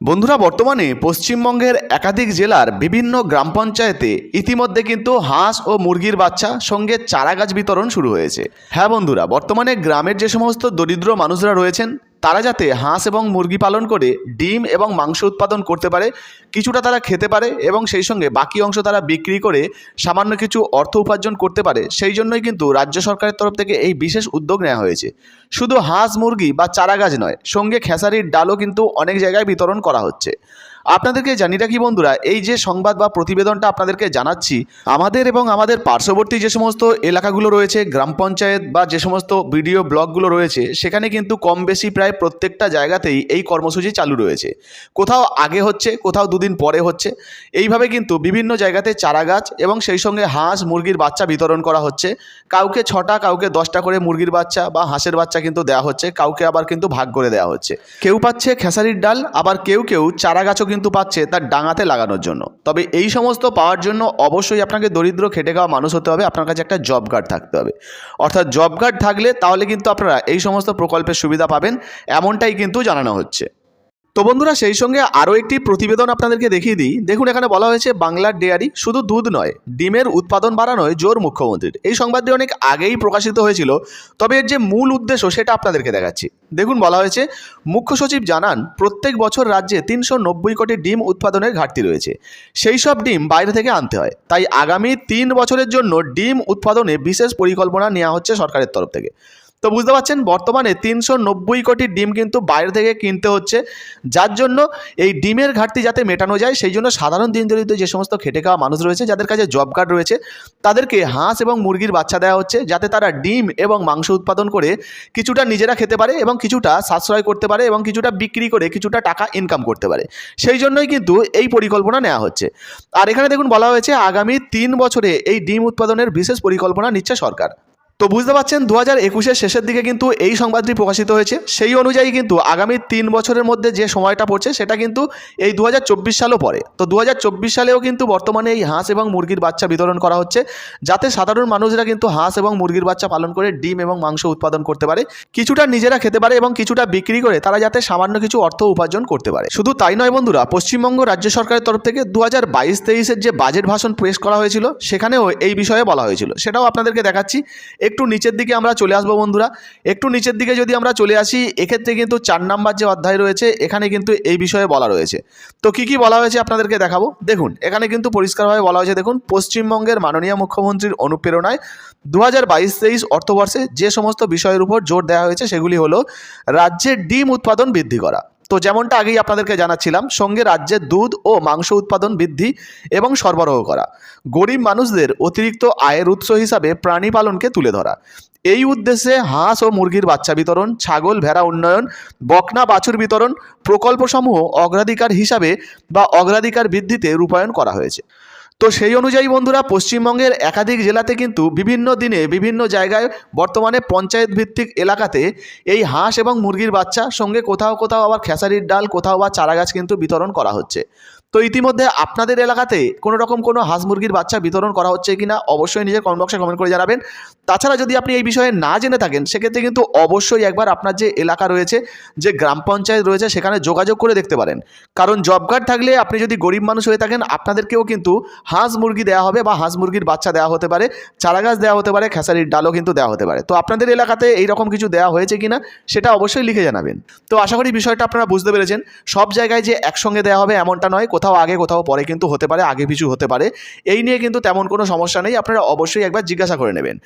বন্ধুরা, বর্তমানে পশ্চিমবঙ্গের একাধিক জেলার বিভিন্ন গ্রাম পঞ্চায়েতে ইতিমধ্যে কিন্তু হাঁস ও মুরগির বাচ্চা সঙ্গে চারা গাছ বিতরণ শুরু হয়েছে। হ্যাঁ বন্ধুরা, বর্তমানে গ্রামের যে সমস্ত দরিদ্র মানুষরা রয়েছেন তারা যাতে হাঁস এবং মুরগি পালন করে, ডিম এবং মাংস উৎপাদন করতে পারে, কিছুটা তারা খেতে পারে এবং সেই সঙ্গে বাকি অংশ তারা বিক্রি করে সামান্য কিছু অর্থ উপার্জন করতে পারে। সেই জন্যই কিন্তু রাজ্য সরকারের তরফ থেকে এই বিশেষ উদ্যোগ নেওয়া হয়েছে। শুধু হাঁস, মুরগি বা চারা গাছ নয়, সঙ্গে খেসারির ডালও কিন্তু অনেক জায়গায় বিতরণ করা হচ্ছে। আপনাদেরকে জানি রাখি বন্ধুরা, এই যে সংবাদ বা প্রতিবেদনটা আপনাদেরকে জানাচ্ছি, আমাদের এবং আমাদের পার্শ্ববর্তী যে সমস্ত এলাকাগুলো রয়েছে, গ্রাম পঞ্চায়েত বা যে সমস্ত ভিডিও ব্লগগুলো রয়েছে, সেখানে কিন্তু কম বেশি প্রায় প্রত্যেকটা জায়গাতেই এই কর্মসূচি চালু রয়েছে। কোথাও আগে হচ্ছে, কোথাও দুদিন পরে হচ্ছে। এইভাবে কিন্তু বিভিন্ন জায়গাতে চারা গাছ এবং সেই সঙ্গে হাঁস, মুরগির বাচ্চা বিতরণ করা হচ্ছে। কাউকে ছটা, কাউকে দশটা করে মুরগির বাচ্চা বা হাঁসের বাচ্চা কিন্তু দেওয়া হচ্ছে, কাউকে আবার কিন্তু ভাগ করে দেওয়া হচ্ছে। কেউ পাচ্ছে খেসারির ডাল, আবার কেউ কেউ চারা গাছও কিন্তু পাচ্ছে তার ডাঙাতে লাগানোর জন্য। তবে এই সমস্ত পাওয়ার জন্য অবশ্যই আপনাকে দরিদ্র, খেটে খাওয়া মানুষ হতে হবে, আপনার কাছে একটা জব কার্ড থাকতে হবে। অর্থাৎ জব কার্ড থাকলে তাহলে কিন্তু আপনারা এই সমস্ত প্রকল্পের সুবিধা পাবেন, এমনটাই কিন্তু জানানো হচ্ছে। তো বন্ধুরা, সেই সঙ্গে আরও একটি প্রতিবেদন আপনাদেরকে দেখিয়ে দিই। দেখুন, এখানে বলা হয়েছে, বাংলার ডেয়ারি শুধু দুধ নয়, ডিমের উৎপাদন বাড়ানোয় জোর মুখ্যমন্ত্রীর। এই সংবাদটি অনেক আগেই প্রকাশিত হয়েছিল, তবে এর যে মূল উদ্দেশ্য সেটা আপনাদেরকে দেখাচ্ছি। দেখুন, বলা হয়েছে, মুখ্য সচিব জানান, প্রত্যেক বছর রাজ্যে তিনশো নব্বই কোটি ডিম উৎপাদনের ঘাটতি রয়েছে। সেই সব ডিম বাইরে থেকে আনতে হয়। তাই আগামী তিন বছরের জন্য ডিম উৎপাদনে বিশেষ পরিকল্পনা নেওয়া হচ্ছে সরকারের তরফ থেকে। তো বুঝতে পারছেন? বর্তমানে তিনশো নব্বই কোটি ডিম কিন্তু বাইরে থেকে কিনতে হচ্ছে। যার জন্য এই ডিমের ঘাটতি যাতে মেটানো যায়, সেই জন্য সাধারণ দিন দরিদ্র যে সমস্ত খেটে খাওয়া মানুষ রয়েছে, যাদের কাছে জব কার্ড রয়েছে, তাদেরকে হাঁস এবং মুরগির বাচ্চা দেওয়া হচ্ছে, যাতে তারা ডিম এবং মাংস উৎপাদন করে কিছুটা নিজেরা খেতে পারে এবং কিছুটা সাশ্রয় করতে পারে এবং কিছুটা বিক্রি করে কিছুটা টাকা ইনকাম করতে পারে। সেই জন্যই কিন্তু এই পরিকল্পনা নেওয়া হচ্ছে। আর এখানে দেখুন বলা হয়েছে, আগামী তিন বছরে এই ডিম উৎপাদনের বিশেষ পরিকল্পনা নিচ্ছে সরকার। তো বুঝতে পারছেন দু হাজার একুশের শেষের দিকে কিন্তু এই সংবাদটি প্রকাশিত হয়েছে। সেই অনুযায়ী কিন্তু আগামী তিন বছরের মধ্যে যে সময়টা পড়ছে, সেটা কিন্তু এই দু হাজার চব্বিশ সালও পড়ে। তো দু হাজার চব্বিশ সালেও কিন্তু বর্তমানে এই হাঁস এবং মুরগির বাচ্চা বিতরণ করা হচ্ছে, যাতে সাধারণ মানুষরা কিন্তু হাঁস এবং মুরগির বাচ্চা পালন করে ডিম এবং মাংস উৎপাদন করতে পারে, কিছুটা নিজেরা খেতে পারে এবং কিছুটা বিক্রি করে তারা যাতে সামান্য কিছু অর্থ উপার্জন করতে পারে। শুধু তাই নয় বন্ধুরা, পশ্চিমবঙ্গ রাজ্য সরকারের তরফ থেকে দু হাজার বাইশ তেইশের যে বাজেট ভাষণ পেশ করা হয়েছিল, সেখানেও এই বিষয়ে বলা হয়েছিল। সেটাও আপনাদেরকে দেখাচ্ছি। একটু নিচের দিকে আমরা চলে আসব বন্ধুরা। একটু নিচের দিকে যদি আমরা চলে আসি, এক্ষেত্রে কিন্তু চার নাম্বার যে অধ্যায় রয়েছে, এখানে কিন্তু এই বিষয়ে বলা রয়েছে। তো কি কি বলা হয়েছে আপনাদেরকে দেখাবো? দেখুন, এখানে কিন্তু পরিষ্কারভাবে বলা হয়েছে, দেখুন, পশ্চিমবঙ্গের মাননীয় মুখ্যমন্ত্রীর অনুপ্রেরণায় দু হাজার বাইশ তেইশ অর্থবর্ষে যে সমস্ত বিষয়ের উপর জোর দেওয়া হয়েছে, সেগুলি হলো রাজ্যের ডিম উৎপাদন বৃদ্ধি করা। তো যেমনটা আগেই আপনাদেরকে জানাচ্ছিলাম, সঙ্গে রাজ্যে দুধ ও মাংস উৎপাদন বৃদ্ধি এবং সরবরাহ করা। গরিব মানুষদের অতিরিক্ত আয়ের উৎস হিসাবে প্রাণী পালনকে তুলে ধরা। এই উদ্দেশ্যে হাঁস ও মুরগির বাচ্চা বিতরণ, ছাগল ভেড়া উন্নয়ন, বকনা বাছুর বিতরণ প্রকল্পসমূহ অগ্রাধিকার হিসাবে বা অগ্রাধিকার বৃদ্ধিতে রূপায়ণ করা হয়েছে। তো সেই অনুযায়ী বন্ধুরা, পশ্চিমবঙ্গের একাধিক জেলাতে কিন্তু বিভিন্ন দিনে বিভিন্ন জায়গায় বর্তমানে পঞ্চায়েত ভিত্তিক এলাকাতে এই হাঁস এবং মুরগির বাচ্চা সঙ্গে কোথাও কোথাও আবার খেসারির ডাল, কোথাও বা চারাগাছ কিন্তু বিতরণ করা হচ্ছে। তো ইতিমধ্যে আপনাদের এলাকাতে কোনো রকম কোনো হাঁস মুরগির বাচ্চা বিতরণ করা হচ্ছে কি না অবশ্যই নিজের কমেন্ট বক্সে কমেন্ট করে জানাবেন। তাছাড়া যদি আপনি এই বিষয়ে না জেনে থাকেন, সেক্ষেত্রে কিন্তু অবশ্যই একবার আপনার যে এলাকা রয়েছে, যে গ্রাম পঞ্চায়েত রয়েছে, সেখানে যোগাযোগ করে দেখতে পারেন। কারণ জব কার্ড থাকলে আপনি যদি গরিব মানুষ হয়ে থাকেন, আপনাদেরকেও কিন্তু হাঁস মুরগি দেওয়া হবে বা হাঁস মুরগির বাচ্চা দেওয়া হতে পারে চারা গাছ দেওয়া হতে পারে, খেসারির ডালও কিন্তু দেওয়া হতে পারে। তো আপনাদের এলাকাতে এইরকম কিছু দেওয়া হয়েছে কি না সেটা অবশ্যই লিখে জানাবেন। তো আশা করি বিষয়টা আপনারা বুঝতে পেরেছেন। সব জায়গায় যে একসঙ্গে দেওয়া হবে এমনটা নয় কোথাও আগে, কোথাও পরে কিন্তু হতে পারে, আগে পিছু হতে পারে। এই নিয়ে কিন্তু তেমন কোনো সমস্যা নেই। আপনারা অবশ্যই একবার জিজ্ঞাসা করে নেবেন।